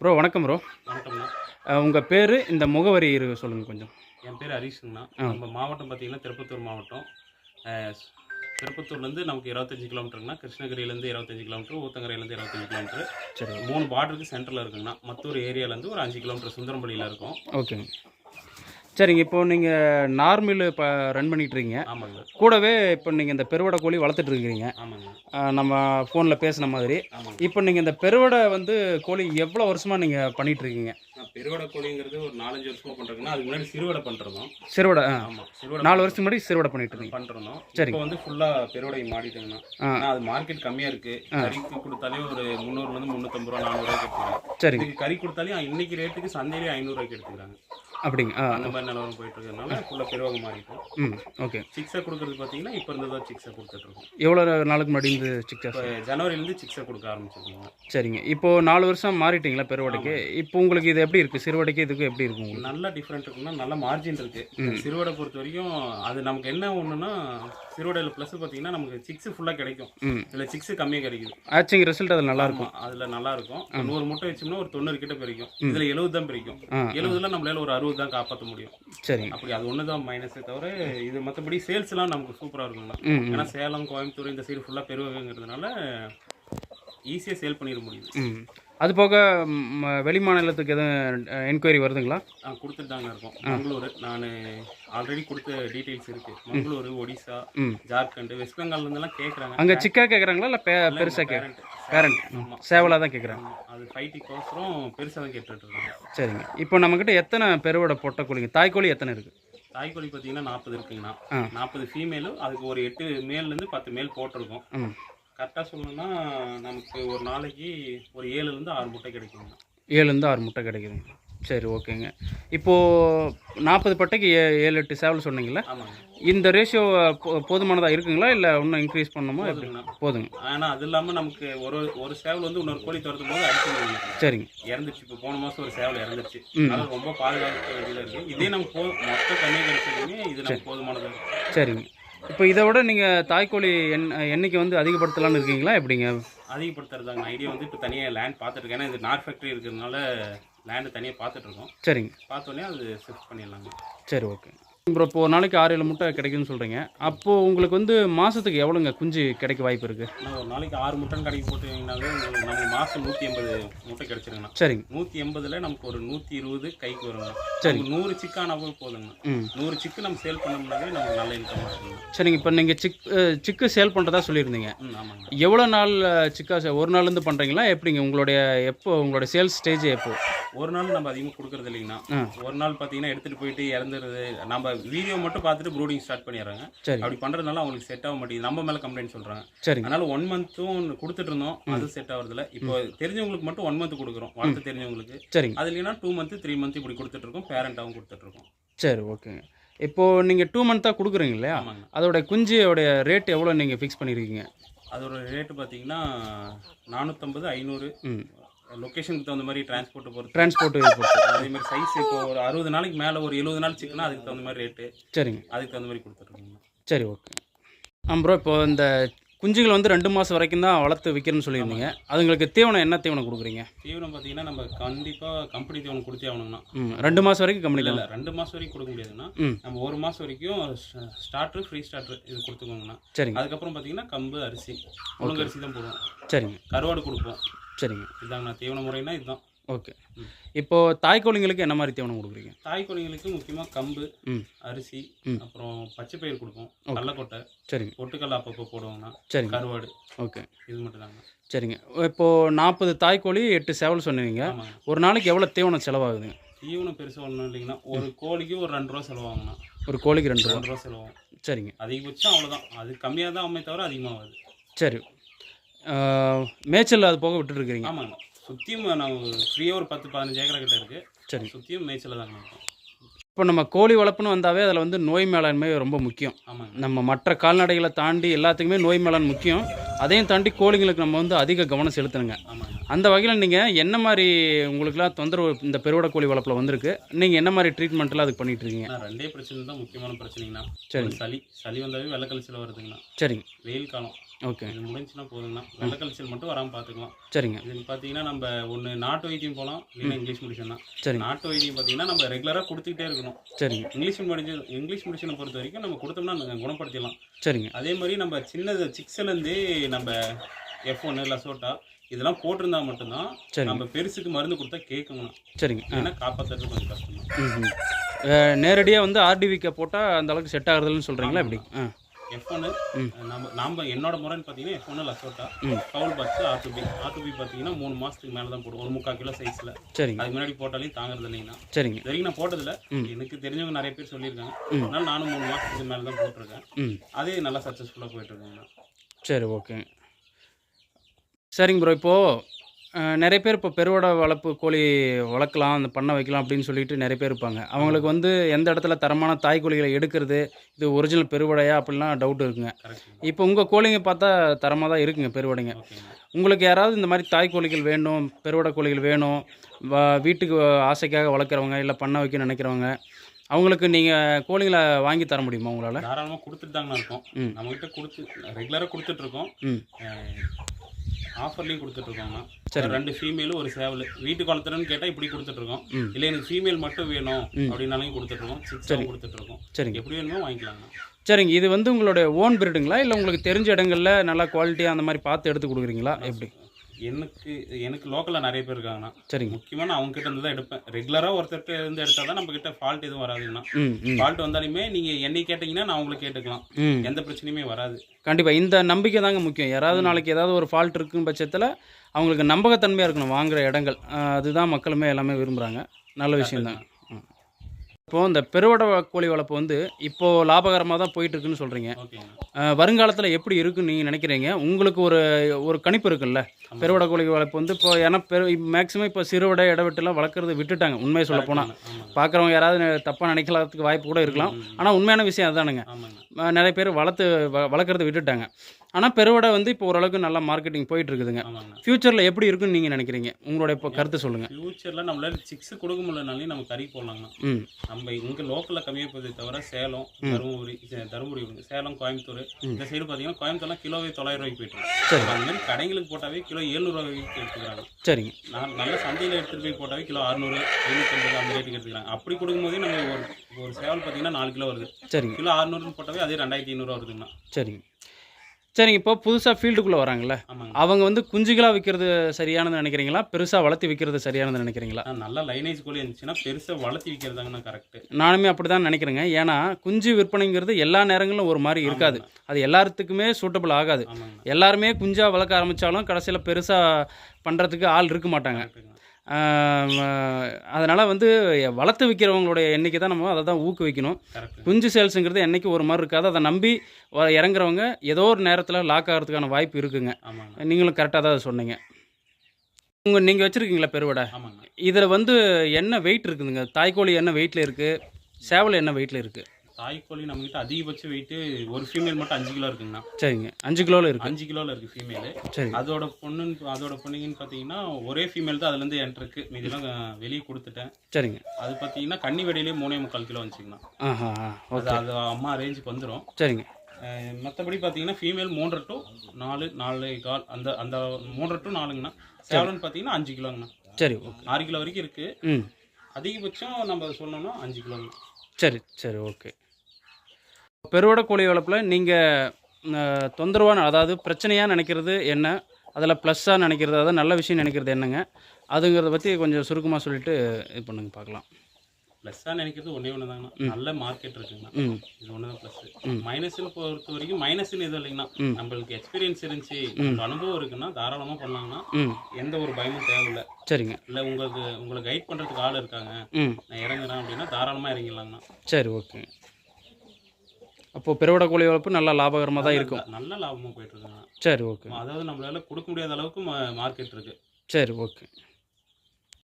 Bro வணக்கம் bro வணக்கம்ண்ணா. உங்கள் பேர் இந்த முகவரி இரு சொல்லுங்கள் கொஞ்சம். என் பேர் ஹரிஷுங்கண்ணா நம்ம மாவட்டம் பார்த்தீங்கன்னா திருப்பத்தூர் மாவட்டம். திருப்பத்தூர்லேருந்து நமக்கு இருபத்தஞ்சி கிலோமீட்டருங்கண்ணா. கிருஷ்ணகிரியிலேருந்து இருபத்தஞ்சி கிலோமீட்டர் ஊத்தங்கரையிலேருந்து இருபத்தஞ்சி கிலோமீட்டர். சரி. மூணு பார்டருக்கு சென்டரில் இருக்குங்கண்ணா. மத்தூர் ஏரியாலேருந்து ஒரு அஞ்சு கிலோமீட்டர் சுந்தரம்பள்ளியில் இருக்கும். ஓகேங்க. சரிங்க இப்போ நீங்கள் நார்மல் இப்போ ரன் பண்ணிட்டு இருக்கீங்க ஆமாங்க. கூடவே இப்போ நீங்கள் இந்த பெருவடை கோழி வளர்த்துட்டு இருக்கிறீங்க ஆமாங்க. நம்ம ஃபோனில் பேசின மாதிரி. இப்போ நீங்கள் இந்த பெருவடை வந்து கோழி எவ்வளோ வருஷமாக நீங்கள் பண்ணிட்டு இருக்கீங்க பெருவடை கோழிங்கிறது ஒரு நாலஞ்சு வருஷமா பண்ணுறேங்கன்னா அதுக்கு முன்னாடி சிறுவடை பண்ணுறோம் சிறுவடை ஆமாம் சிறுவடை நாலு வருஷத்துக்கு முன்னாடி சிறுவடை பண்ணிட்டு இருந்தீங்க பண்ணுறோம் சரி. இப்போ வந்து ஃபுல்லாக பெருவடை மாடிட்டுங்கண்ணா அது மார்க்கெட் கம்மியாக இருக்குது கறிக்கு கொடுத்தாலே ஒரு முந்நூறுலேருந்து முந்நூற்றம்பது ரூபா நானூறுரூவாய்க்கு சரிங்க. இதுக்கு கறி கொடுத்தாலே இன்னைக்கு ரேட்டுக்கு சந்தையிலே ஐநூறுரூவாய்க்கு எடுத்துக்கிறாங்க. அப்படிங்க அந்த மாதிரி நிலவரம் போயிட்டு இருக்கிறதுனால ஃபுல்லாக பெருவாக மாறிட்டோம். ம் ஓகே. சிக்ஸை கொடுக்குறது பார்த்தீங்கன்னா இப்போ இருந்து தான் சிக்ஸை கொடுத்துட்ருக்கோம். எவ்வளோ நாளுக்கு முன்னாடி இந்த சிக்ஸஸ் இப்போ ஜனவரிலேருந்து சிக்ஸை கொடுக்க ஆரம்பிச்சிருக்கோங்க சரிங்க. இப்போ நாலு வருஷம் மாறிட்டீங்களா பெருவடைக்கு? இப்போ உங்களுக்கு இது எப்படி இருக்குது சிறுவடைக்கு இதுக்கு எப்படி இருக்கும் நல்ல டிஃப்ரெண்ட் இருக்குன்னா நல்ல மார்ஜின் இருக்கு. சிறுவடை பொறுத்த வரைக்கும் அது நமக்கு என்ன ஒன்றுனா சிறுவடையில் ப்ளஸ் பார்த்தீங்கன்னா நமக்கு சிக்ஸ் ஃபுல்லாக கிடைக்கும். ம். இதில் சிக்ஸ் கம்மியாக கிடைக்குது. ஆச்சிங் ரிசல்ட் அதில் நல்லா இருக்கும். அதுல நல்லா இருக்கும். நூறு முட்டை வச்சோம்னா ஒரு தொண்ணூறு கிட்ட பிரிக்கும். இதுல எழுபது தான் பிரிக்கும். எழுபதுல நம்மளால ஒரு அறுபது தான் காப்பாற்ற முடியும். சரிங்க அப்படி அது ஒன்று தான் மைனஸே தவிர இது மற்றபடி சேல்ஸ் எல்லாம் நமக்கு சூப்பரா இருக்குங்கண்ணா ம் ம், ஏன்னா சேலம் கோயம்புத்தூர் இந்த சைடு ஃபுல்லாக பெருவகைங்கிறதுனால ஈஸியாக சேல் பண்ணிட முடியுது. அது போக வெளி மாநிலத்துக்கு எதுவும் என்கொயரி வருதுங்களா? ஆ கொடுத்துட்டு தாங்க இருக்கோம். மங்களூர். நான் ஆல்ரெடி கொடுத்த டீட்டெயில்ஸ் இருக்கு. மங்களூர் ஒடிசா ஜார்க்கண்ட் வெஸ்ட் பெங்கால்ல இருந்தெல்லாம் கேட்குறாங்க அங்கே சிக்கா கேட்குறாங்களா இல்லை பெ பெருசாக கே பேரண்ட் சேவலாக தான் கேட்குறாங்க அது ஃபைட்டிக்கோசரம் பெருசாக தான் கேட்டுட்டு இருக்கோம் சரிங்க. இப்போ நம்மக்கிட்ட எத்தனை பெருவோட பொட்டை கோழிங்க தாய்க்கோழி எத்தனை இருக்குது தாய்க்கோழி பார்த்தீங்கன்னா நாற்பது இருக்குங்கண்ணா. நாற்பது ஃபீமேலும் அதுக்கு ஒரு எட்டு மேல்லேருந்து பத்து மேல் போட்டிருக்கோம். கரெக்டாக சொல்லணும்னா நமக்கு ஒரு நாளைக்கு ஒரு ஏழுலேருந்து ஆறு முட்டை கிடைக்குங்கண்ணா ஏழுலேருந்து ஆறு முட்டை கிடைக்குதுங்க. சரி ஓகேங்க. இப்போது நாற்பது பட்டைக்கு ஏ ஏழு எட்டு சேவல் சொன்னீங்களா இந்த ரேஷியோ போதுமானதாக இருக்குங்களா? இல்லை இன்னும் இன்க்ரீஸ் பண்ணணுமா? போதுங்கண்ணா போதுங்க. ஆனால் அது இல்லாமல் நமக்கு ஒரு ஒரு சேவல் வந்து இன்னொரு கோழி துரத்தும் போது அடிச்சு சரிங்க. இறந்துச்சு இப்போ போன மாதம் ஒரு சேவல் இறந்துச்சு ம். அதனால ரொம்ப பாதுகாக்க வேண்டியதாக இருக்குது இதே நமக்கு போ மொத்த கண்ணி கிடைச்சதுமே இது நமக்கு போதுமானது சரிங்க. இப்போ இதை விட நீங்கள் தாய்க்கோழி எண் எண்ணிக்கை வந்து அதிகப்படுத்தலாம்னு இருக்கீங்களா? எப்படிங்க? அதிகப்படுத்துறதாங்க ஐடியா வந்து இப்போ தனியாக லேண்ட் பார்த்துட்டு ஏன்னா இது நார் ஃபேக்ட்ரி இருக்கிறதுனால லேண்டு தனியாக பார்த்துட்டு இருக்கோம். சரிங்க. பார்த்தோன்னே அது ஷிஃப்ட் பண்ணிடலாங்க. சரி ஓகே அப்புறம் இப்போ ஒரு நாளைக்கு ஆறு ஏழு முட்டை கிடைக்குன்னு சொல்கிறீங்க அப்போது உங்களுக்கு வந்து மாதத்துக்கு எவ்வளோங்க குஞ்சு கிடைக்க வாய்ப்பு இருக்குது ஒரு நாளைக்கு ஆறு முட்டன் கடைக்கு உங்களுக்கு நமக்கு மாதம் நூற்றி எண்பது முட்டை கிடைச்சிருங்கண்ணா. சரிங்க. நூற்றி எண்பதில் நமக்கு ஒரு நூற்றி இருபது கைக்கு வருங்க சரி. நூறு சிக்கானா போய் போதுங்கண்ணா. நூறு சிக்கு நம்ம சேல் பண்ணோம்னாவே நமக்கு நல்ல இன்கம் சரிங்க. இப்போ நீங்கள் சிக் சிக்கு சேல் பண்ணுறதா சொல்லியிருந்தீங்க. ஆமாங்க எவ்வளோ நாள் சிக்கா ஒரு நாள்லேருந்து பண்ணுறீங்களா எப்படிங்க? உங்களுடைய எப்போ உங்களுடைய சேல்ஸ் ஸ்டேஜ் எப்போ? ஒரு நாள் நம்ம அதிகமாக கொடுக்கறது இல்லைங்கண்ணா. ஒரு நாள் பார்த்தீங்கன்னா எடுத்துகிட்டு போயிட்டு இறந்துருது நம்ம வீடியோ மட்டும் பார்த்துட்டு ப்ரூடிங் ஸ்டார்ட் பண்ணிடுறாங்க. சரி. அப்படி பண்ணுறதுனால அவங்களுக்கு செட் ஆக மாட்டேங்குது. நம்ம மேலே கம்ப்ளைண்ட் சொல்கிறாங்க சரிங்க. அதனால ஒன் மந்த்தும் கொடுத்துட்டு இருந்தோம். அது செட் ஆகுறதில்ல. இப்போ தெரிஞ்சவங்களுக்கு மட்டும் ஒன் மந்த் கொடுக்குறோம். வளர்த்து தெரிஞ்சவங்களுக்கு. அது இல்லைன்னா டூ மந்த் த்ரீ மந்த் இப்படி கொடுத்துட்டு இருக்கோம். பேரண்டாகவும் கொடுத்துட்டு இருக்கோம். சரி ஓகேங்க. இப்போது நீங்கள் டூ மந்த்தாக கொடுக்குறீங்க இல்லையா? அதோட குஞ்சியோடைய ரேட் எவ்வளோ நீங்கள் ஃபிக்ஸ் பண்ணியிருக்கீங்க அதோட ரேட்டு பார்த்தீங்கன்னா நானூற்றம்பது ஐநூறு. லொக்கேஷனுக்கு தகுந்த மாதிரி டிரான்ஸ்போர்ட் பொறுத்து. டிரான்ஸ்போர்ட் அதே மாதிரி சைஸ் இப்போ ஒரு அறுபது நாளைக்கு மேலே ஒரு எழுபது நாள் சிக்கனா அதுக்கு தகுந்த மாதிரி ரேட்டு சரிங்க. அதுக்கு தகுந்த மாதிரி கொடுத்துட்ருக்கோங்க சரி ஓகே ப்ரோ இப்போ இந்த குஞ்சுகள் வந்து ரெண்டு மாதம் வரைக்கும் தான் வளர்த்து விற்கிறேன்னு சொல்லியிருந்தீங்க. அதுங்களுக்கு தீவனம் என்ன தீவனம் கொடுக்குறீங்க? தீவனம் பார்த்தீங்கன்னா நம்ம கண்டிப்பாக கம்பெனி தீவனம் கொடுத்தே ம் ரெண்டு மாதம் வரைக்கும் கம்பெனி இல்லை ரெண்டு மாதம் வரைக்கும் கொடுக்க முடியாதுண்ணா ம். நம்ம ஒரு மாதம் வரைக்கும் ஸ்டார்ட்ரு ஃப்ரீ ஸ்டார்ட்ரு இது கொடுத்துக்கோங்கண்ணா. சரிங்க. அதுக்கப்புறம் பார்த்தீங்கன்னா கம்பு அரிசி புழுங்க அரிசி தான் போடுவோம். சரிங்க. கருவாடு கொடுப்போம். சரிங்க. இதாங்கண்ணா தீவன முறைனா இதுதான். ஓகே. இப்போது தாய்க்கோழிங்களுக்கு என்ன மாதிரி தீவனம் கொடுக்குறீங்க? தாய் கோழிங்களுக்கு முக்கியமாக கம்பு அரிசி. அப்புறம் பச்சை பயிர் கொடுப்போம். கடலக்கொட்டை சரிங்க. பொட்டுக்கல்ல அப்பப்போ போடுவோங்கண்ணா சரிங்க. கருவாடு. ஓகே. இது மட்டும் தாங்க சரிங்க. இப்போது நாற்பது தாய்க்கோழி எட்டு சேவல் சொன்னீங்க. ஒரு நாளைக்கு எவ்வளோ தீவனம் செலவாகுதுங்க தீவனம் பெருசாக ஒன்றும் இல்லைங்கண்ணா ஒரு கோழிக்கு ஒரு ரெண்டு ரூபா செலவாங்கண்ணா ஒரு கோழிக்கு ரெண்டு ரூபா. ரெண்டு ரூபா செலவாகும். சரிங்க. அதிகபட்சம் அவ்வளோதான் அது கம்மியாக தான் அம்மே தவிர அதிகமாகாது. சரி. மேய்ச்சல் அது போக விட்டுருக்கிறீங்க ஆமாங்க. சுற்றியும் நாங்கள் ஃப்ரீயாக ஒரு பத்து பதினஞ்சு ஏக்கரை கிட்ட இருக்குது சரி. சுற்றியும் மேய்ச்சல் தாங்க இப்போ நம்ம கோழி வளர்ப்புன்னு வந்தாவே அதில் வந்து நோய் மேலாண்மை ரொம்ப முக்கியம். நம்ம மற்ற கால்நடைகளை தாண்டி எல்லாத்துக்குமே நோய் மேலாண் முக்கியம். அதையும் தாண்டி கோழிங்களுக்கு நம்ம வந்து அதிக கவனம் செலுத்தணுங்க. அந்த வகையில் நீங்கள் என்ன மாதிரி உங்களுக்குலாம் தொந்தரவு இந்த பெருவடை கோழி வளர்ப்பில் வந்திருக்கு? நீங்கள் என்ன மாதிரி ட்ரீட்மெண்ட்லாம் அதுக்கு பண்ணிட்டு இருக்கீங்க? ரெண்டே பிரச்சனை தான் முக்கியமான பிரச்சனைங்கண்ணா. சரி. சளி. சளி வந்தாவே வெள்ளக்கழிச்சில் வருதுங்கண்ணா. சரிங்க. வெயில் காலம். ஓகே. இது முடிஞ்சுன்னா போதுங்கண்ணா. வெள்ளை கழிச்சல் மட்டும் வராமல் பார்த்துக்கலாம் சரிங்க. இதுக்கு பார்த்தீங்கன்னா நம்ம ஒன்று நாட்டு வைத்தியம் போகலாம் இல்லைன்னா இங்கிலீஷ் மெடிசன் தான். சரிங்க. நாட்டு வைத்தியம் பார்த்தீங்கன்னா நம்ம ரெகுலராக கொடுத்துக்கிட்டே இருக்கணும். சரிங்க. இங்கிலீஷ் மெடிசன் இங்கிலீஷ் மெடிசனை பொறுத்த வரைக்கும் நம்ம கொடுத்தோம்னா குணப்படுத்திடலாம். சரிங்க. அதே மாதிரி நம்ம சின்னது சிக்ஸ்லேருந்து நம்ம எஃப் ஒன்று லசோட்டா இதெல்லாம் போட்டிருந்தா மட்டும்தான் சரிங்க. நம்ம பெருசுக்கு மருந்து கொடுத்தா கேட்கணும் சரிங்க. ஏன்னா காப்பாற்றுறது கொஞ்சம் கஷ்டம் நேரடியாக வந்து ஆர்டிவிக்க போட்டால் அந்த அளவுக்கு செட் ஆகுறதுன்னு சொல்கிறீங்களா எப்படி? ஆ. எஃப் ஒன்று. நம்ம நம்ம என்னோட முறைன்னு பார்த்தீங்கன்னா எஃப் ஒன்று லசோட்டா. கவுல் பாக்ஸ் ஆட்டுபி ஆட்டுபி பார்த்தீங்கன்னா மூணு மாதத்துக்கு மேலே தான் போடும் ஒரு முக்கால் கிலோ சைஸில் சரிங்க. அதுக்கு முன்னாடி போட்டாலையும் தாங்குறது இல்லைங்கண்ணா. சரிங்க. வரைக்கும் நான் போட்டதில்ல. எனக்கு தெரிஞ்சவங்க நிறைய பேர் சொல்லியிருக்காங்க. அதனால நானும் மூணு மாதத்துக்கு மேலே தான் போட்டிருக்கேன் அதே நல்லா சக்ஸஸ்ஃபுல்லாக போயிட்டு இருக்குங்கண்ணா. சரி ஓகே சரிங்க ப்ரோ இப்போது நிறைய பேர் இப்போ பெருவடை வளர்ப்பு கோழி வளர்க்கலாம் அந்த பண்ணை வைக்கலாம் அப்படின்னு சொல்லிட்டு நிறைய பேர் இருப்பாங்க. அவங்களுக்கு வந்து எந்த இடத்துல தரமான தாய் கோழிகளை எடுக்கிறது இது ஒரிஜினல் பெருவடையா அப்படிலாம் டவுட் இருக்குங்க. இப்போ உங்கள் கோழிங்க பார்த்தா தரமாக தான் இருக்குங்க பெருவடைங்க. உங்களுக்கு யாராவது இந்த மாதிரி தாய் கோழிகள் வேணும் பெருவடை கோழிகள் வேணும் வீட்டுக்கு ஆசைக்காக வளர்க்குறவங்க இல்லை பண்ண வைக்க நினைக்கிறவங்க அவங்களுக்கு நீங்கள் கோழிகளை வாங்கி தர முடியுமா உங்களால்? தாராளமாக கொடுத்துட்டு தாங்கண்ணா இருக்கோம். ம். நம்மகிட்ட கொடுத்து ரெகுலராக கொடுத்துட்ருக்கோம் ம். ஆஃபர்லேயும் கொடுத்துட்ருக்கோங்கண்ணா சரி. ரெண்டு ஃபீமேலும் ஒரு சேவல் வீட்டுக்கு வளர்த்துறேன்னு கேட்டால் இப்படி கொடுத்துட்ருக்கோம். இல்லை எனக்கு ஃபீமேல் மட்டும் வேணும். அப்படின்னாலையும் கொடுத்துட்ருக்கோம். சிக்ஸாகவும் கொடுத்துட்ருக்கோம். சரிங்க. எப்படி வேணுமோ வாங்கிக்கலாங்கண்ணா சரிங்க. இது வந்து உங்களுடைய ஓன் பிரீடுங்களா இல்லை உங்களுக்கு தெரிஞ்ச இடங்கள்ல நல்லா குவாலிட்டியாக அந்த மாதிரி பார்த்து எடுத்து கொடுக்குறீங்களா? எப்படி? எனக்கு எனக்கு லோக்கலில் நிறைய பேர் இருக்காங்கண்ணா. சரிங்க. முக்கியமாக நான் அவங்க கிட்ட இருந்து தான் எடுப்பேன் ரெகுலராக ஒருத்தர்கிட்ட இருந்து எடுத்தால் தான் நம்ம கிட்ட ஃபால்ட் எதுவும் வராதுங்கண்ணா. ஃபால்ட் வந்தாலுமே நீங்கள் என்னை கேட்டிங்கன்னா நான் உங்களுக்கு கேட்டுக்கலாம். எந்த பிரச்சனையுமே வராது. கண்டிப்பாக இந்த நம்பிக்கை தாங்க முக்கியம். யாராவது நாளைக்கு ஏதாவது ஒரு ஃபால்ட் இருக்கும் பட்சத்தில் அவங்களுக்கு நம்பகத்தன்மையாக இருக்கணும் வாங்குற இடங்கள். அதுதான் மக்களுமே எல்லாமே விரும்புகிறாங்க நல்ல விஷயம்தான். இப்போது இந்த பெருவடை கோழி வளர்ப்பு வந்து இப்போது லாபகரமாக தான் போயிட்டு இருக்குன்னு சொல்கிறீங்க வருங்காலத்தில் எப்படி இருக்குன்னு நீங்கள் நினைக்கிறீங்க? உங்களுக்கு ஒரு ஒரு கணிப்பு இருக்குல்ல. பெருவடை கோழி வளர்ப்பு வந்து இப்போ ஏன்னா பெரு மேக்ஸிமம் இப்போ சிறுவடை இடவெட்டுலாம் வளர்க்குறது விட்டுட்டாங்க உண்மையை சொல்ல போனால் பார்க்குறவங்க யாராவது தப்பாக நினைக்கலாத்துக்கு வாய்ப்பு கூட இருக்கலாம். ஆனால் உண்மையான விஷயம் அதுதானுங்க நிறைய பேர் வளர்த்து வளர்க்குறத விட்டுட்டாங்க. ஆனால் பெருவடை வந்து இப்போ ஓரளவுக்கு நல்லா மார்க்கெட்டிங் போயிட்டு இருக்குதுங்க ஃப்யூச்சரில் எப்படி இருக்குன்னு நீங்கள் நினைக்கிறீங்க? உங்களோட இப்போ கருத்து சொல்லுங்கள் ஃபியூச்சரில் நம்மளால சிக்ஸ் கொடுக்க முடியலனாலே நம்ம கறி போடலாங்கண்ணா ம். நம்ம இங்கே லோக்கலில் கம்மியாக போதே தவிர சேலம் தருமபுரி தருமபுரி. சேலம் கோயம்புத்தூர் இந்த சைடு பார்த்தீங்கன்னா கோயம்புத்தூர்லாம் கிலோவே தொள்ளாயிரம் ரூபாய்க்கு போயிட்டு சரி. அந்த மாதிரி கடைங்களுக்கு போட்டாவே கிலோ ஏழ்நூறுவாய்க்கு எடுத்துக்கிறாங்க சரிங்க. நான் நல்ல சந்தையில் எடுத்துகிட்டு போய் போட்டாவே கிலோ அறுநூறு எழுநூத்தம்பது அந்த ரேட்டுக்கு எடுத்துக்கிறாங்க. அப்படி கொடுக்கும்போதே நம்ம ஒரு ஒரு சேவல் பார்த்தீங்கன்னா நாலு கிலோ வருது. சரிங்க. கிலோ அறுநூறுன்னு போட்டாவே அதே ரெண்டாயிரத்தி ஐநூறுரூவா வருதுங்கண்ணா. சரிங்க. சரிங்க இப்போ புதுசாக ஃபீல்டுக்குள்ளே வராங்கல்ல? அவங்க வந்து குஞ்சுகளாக விற்கிறது சரியானது நினைக்கிறீங்களா? பெருசாக வளர்த்து விற்கிறது சரியானது நினைக்கிறீங்களா? நல்லா லைனேஜ் கோழி இருந்துச்சுன்னா பெருசாக வளர்த்தி விற்கிறதாங்கண்ணா கரெக்ட் நானுமே அப்படி தான் நினைக்கிறேங்க. ஏன்னா குஞ்சு விற்பனைங்கிறது எல்லா நேரங்களிலும் ஒரு மாதிரி இருக்காது. அது எல்லாத்துக்குமே சூட்டபிள் ஆகாது. எல்லாருமே குஞ்சா வளர்க்க ஆரம்பித்தாலும் கடைசியில் பெருசாக பண்ணுறதுக்கு ஆள் இருக்க மாட்டாங்க. அதனால் வந்து வளர்த்து விற்கிறவங்களுடைய எண்ணிக்கை தான் நம்ம அதை தான் ஊக்குவிக்கணும். குஞ்சு சேல்ஸுங்கிறது என்றைக்கு ஒரு மாதிரி இருக்காது. அதை நம்பி வ- இறங்குறவங்க ஏதோ ஒரு நேரத்தில் லாக் ஆகிறதுக்கான வாய்ப்பு இருக்குங்க. நீங்களும் கரெக்டாக தான் சொன்னீங்க. உங்கள் நீங்கள் வச்சுருக்கீங்களா பெருவடை? இதில் வந்து என்ன வெயிட் இருக்குதுங்க? தாய்க்கோழி என்ன வெயிட்டில் இருக்குது சேவல் என்ன வெயிட்டில் இருக்குது தாய்க்கோழி நம்மகிட்ட அதிகபட்ச வெயிட்டு ஒரு ஃபீமேல் மட்டும் அஞ்சு கிலோ இருக்குங்கண்ணா. சரிங்க. அஞ்சு கிலோவில் இருக்குது அஞ்சு கிலோவில் இருக்குது ஃபீமேலு சரி. அதோட பொண்ணுன்னு அதோட பொண்ணுங்கன்னு பார்த்தீங்கன்னா ஒரே ஃபீமேல் தான் அதுலேருந்து என்ட்ரு இருக்கு. மீதிலாம் வெளியே கொடுத்துட்டேன். சரிங்க. அது பார்த்தீங்கன்னா கன்னி வெடியிலே மூணே முக்கால் கிலோ வந்துச்சுங்கண்ணா. ஆஹா அது ஓகே. அது அம்மா ரேஞ்சுக்கு வந்துடும் சரிங்க. மற்றபடி பார்த்தீங்கன்னா ஃபீமேல் மூன்றரை டு நாலு நாலு கால் அந்த அந்த மூன்றரை டு நாலுங்கண்ணா. சேவல்னு பார்த்தீங்கன்னா அஞ்சு கிலோங்கண்ணா. சரி ஓகே. ஆறு கிலோ வரைக்கும் இருக்குது ம். அதிகபட்சம் நம்ம சொல்லணும்னா அஞ்சு கிலோங்க சரி சரி ஓகே. பெருவடை கோழி வளர்ப்பில் நீங்கள் தொந்தரவான அதாவது பிரச்சனையாக நினைக்கிறது என்ன? அதில் ப்ளஸ்ஸாக நினைக்கிறது அதாவது நல்ல விஷயம் நினைக்கிறது என்னங்க? அதுங்கிறத பற்றி கொஞ்சம் சுருக்கமாக சொல்லிட்டு இது பண்ணுங்க பார்க்கலாம் ப்ளஸ்ஸாக நினைக்கிறது ஒன்றே ஒன்று தாங்கண்ணா நல்ல மார்க்கெட் இருக்குங்கண்ணா இது ஒன்று தான் ப்ளஸ் மைனஸ்னு பொறுத்த வரைக்கும் மைனஸ்னு எதுவும் இல்லைங்கண்ணா. நம்மளுக்கு எக்ஸ்பீரியன்ஸ் இருந்துச்சு. அனுபவம் இருக்குன்னா தாராளமாக பண்ணலாங்கன்னா ம். எந்த ஒரு பயமும் தேவையில்லை. சரிங்க. இல்லை உங்களுக்கு உங்களை கைட் பண்ணுறதுக்கு ஆள் இருக்காங்க. ம். நான் இறங்குறேன் அப்படின்னா தாராளமாக இறங்கிடலாங்கண்ணா. சரி ஓகே அப்போது பெருவடை கோழி வளர்ப்பு நல்லா லாபகரமாக தான் இருக்கும். நல்ல லாபமாக போயிட்டு இருக்குங்கண்ணா சரி ஓகே. அதாவது நம்மளால கொடுக்க முடியாத அளவுக்கு மார்க்கெட் இருக்கு. சரி ஓகே.